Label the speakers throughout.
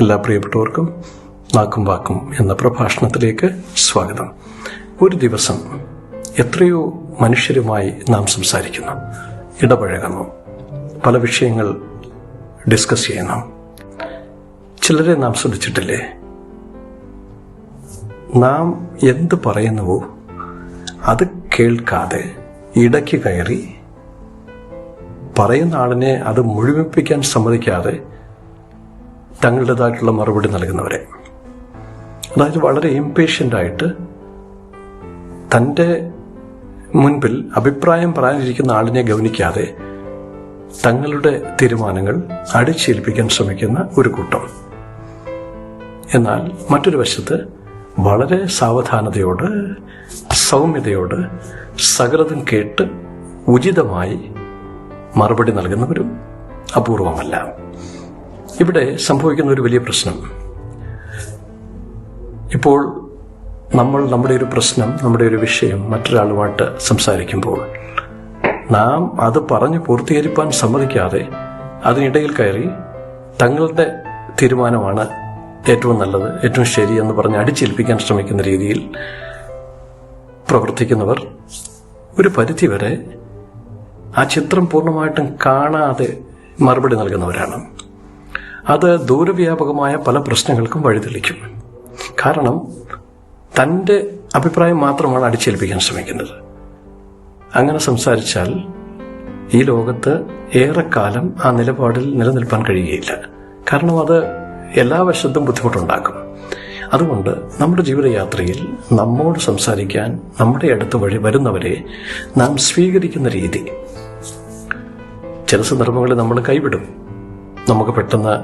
Speaker 1: എല്ലാ പ്രിയപ്പെട്ടവർക്കും നാക്കും വാക്കും എന്ന പ്രഭാഷണത്തിലേക്ക് സ്വാഗതം. ഒരു ദിവസം എത്രയോ മനുഷ്യരുമായി നാം സംസാരിക്കുന്നു. ഇടപഴകുന്നു. പല വിഷയങ്ങൾ ഡിസ്കസ് ചെയ്യുന്നു. ചിലരെ നാം ശ്രദ്ധിച്ചിട്ടില്ലേ? നാം എന്ത് പറയുന്നുവോ അത് കേൾക്കാതെ ഇടയ്ക്ക് കയറി പറയുന്ന ആളിനെ അത് മുഴുമിപ്പിക്കാൻ സമ്മതിക്കാതെ തങ്ങളുടേതായിട്ടുള്ള മറുപടി നൽകുന്നവരെ. അതായത് വളരെ ഇമ്പേഷ്യന്റായിട്ട് തന്റെ മുൻപിൽ അഭിപ്രായം പറയാനിരിക്കുന്ന ആളിനെ ഗൗനിക്കാതെ തങ്ങളുടെ തീരുമാനങ്ങൾ അടിച്ചേൽപ്പിക്കാൻ ശ്രമിക്കുന്ന ഒരു കൂട്ടം. എന്നാൽ മറ്റൊരു വശത്ത് വളരെ സാവധാനതയോട് സൗമ്യതയോട് സകലതും കേട്ട് ഉചിതമായി മറുപടി നൽകുന്നവരും അപൂർവമല്ല. ഇവിടെ സംഭവിക്കുന്ന ഒരു വലിയ പ്രശ്നം. ഇപ്പോൾ നമ്മൾ നമ്മുടെ ഒരു പ്രശ്നം നമ്മുടെ ഒരു വിഷയം മറ്റൊരാളുമായിട്ട് സംസാരിക്കുമ്പോൾ നാം അത് പറഞ്ഞു പൂർത്തീകരിപ്പാൻ സമ്മതിക്കാതെ അതിനിടയിൽ കയറി തങ്ങളുടെ തീരുമാനമാണ് ഏറ്റവും നല്ലത് ഏറ്റവും ശരിയെന്ന് പറഞ്ഞ് അടിച്ചേൽപ്പിക്കാൻ ശ്രമിക്കുന്ന രീതിയിൽ പ്രവർത്തിക്കുന്നവർ ഒരു പരിധിവരെ ആ ചിത്രം പൂർണമായിട്ടും കാണാതെ മറുപടി നൽകുന്നവരാണ്. അത് ദൂരവ്യാപകമായ പല പ്രശ്നങ്ങൾക്കും വഴിതെളിക്കും. കാരണം തന്റെ അഭിപ്രായം മാത്രമാണ് അടിച്ചേൽപ്പിക്കാൻ ശ്രമിക്കുന്നത്. അങ്ങനെ സംസാരിച്ചാൽ ഈ ലോകത്ത് ഏറെക്കാലം ആ നിലപാടിൽ നിലനിൽപ്പാൻ കഴിയുകയില്ല. കാരണം അത് എല്ലാ വശത്തും ബുദ്ധിമുട്ടുണ്ടാക്കും. അതുകൊണ്ട് നമ്മുടെ ജീവിതയാത്രയിൽ നമ്മോട് സംസാരിക്കാൻ നമ്മുടെ അടുത്ത് വഴി വരുന്നവരെ നാം സ്വീകരിക്കുന്ന രീതി. ചില സന്ദർഭങ്ങളിൽ നമ്മൾ കൈവിടും. നമുക്ക് പെട്ടെന്ന്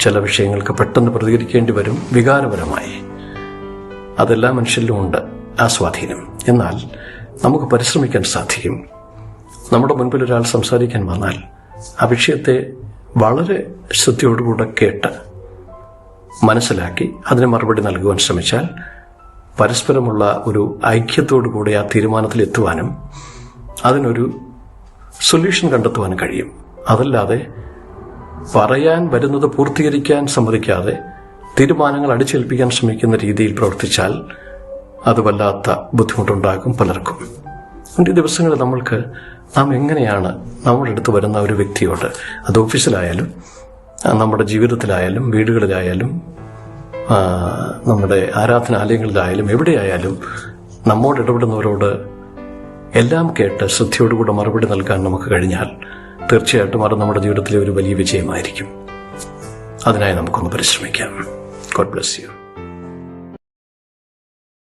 Speaker 1: ചില വിഷയങ്ങൾക്ക് പെട്ടെന്ന് പ്രതികരിക്കേണ്ടി വരും വികാരപരമായി. അതെല്ലാം മനുഷ്യരിലും ഉണ്ട്. ആ സ്വാധീനം എന്നാൽ നമുക്ക് പരിശ്രമിക്കാൻ സാധിക്കും. നമ്മുടെ മുൻപിൽ ഒരാൾ സംസാരിക്കാൻ വന്നാൽ ആ വിഷയത്തെ വളരെ ശ്രദ്ധയോടുകൂടെ കേട്ട് മനസ്സിലാക്കി അതിന് മറുപടി നൽകുവാൻ ശ്രമിച്ചാൽ പരസ്പരമുള്ള ഒരു ഐക്യത്തോടു കൂടി ആ തീരുമാനത്തിൽ എത്തുവാനും അതിനൊരു സൊല്യൂഷൻ കണ്ടെത്തുവാനും കഴിയും. അതല്ലാതെ പറയാൻ വരുന്നത് പൂർത്തീകരിക്കാൻ സമ്മതിക്കാതെ തീരുമാനങ്ങൾ അടിച്ചേൽപ്പിക്കാൻ ശ്രമിക്കുന്ന രീതിയിൽ പ്രവർത്തിച്ചാൽ അത് വല്ലാത്ത ബുദ്ധിമുട്ടുണ്ടാകും പലർക്കും. അതിന്റെ ദിവസങ്ങളിൽ നമ്മൾക്ക് നാം എങ്ങനെയാണ് നമ്മുടെ അടുത്ത് വരുന്ന ഒരു വ്യക്തിയോട് അത് ഓഫീസിലായാലും നമ്മുടെ ജീവിതത്തിലായാലും വീടുകളിലായാലും നമ്മുടെ ആരാധനാലയങ്ങളിലായാലും എവിടെയായാലും നമ്മോട് ഇടപെടുന്നവരോട് എല്ലാം കേട്ട് ശ്രദ്ധയോടുകൂടെ മറുപടി നൽകാൻ നമുക്ക് കഴിഞ്ഞാൽ തീർച്ചയായിട്ടും അത് നമ്മുടെ ജീവിതത്തിലെ ഒരു വലിയ വിജയമായിരിക്കും. അതിനായി നമുക്കൊന്ന് പരിശ്രമിക്കാം. God bless you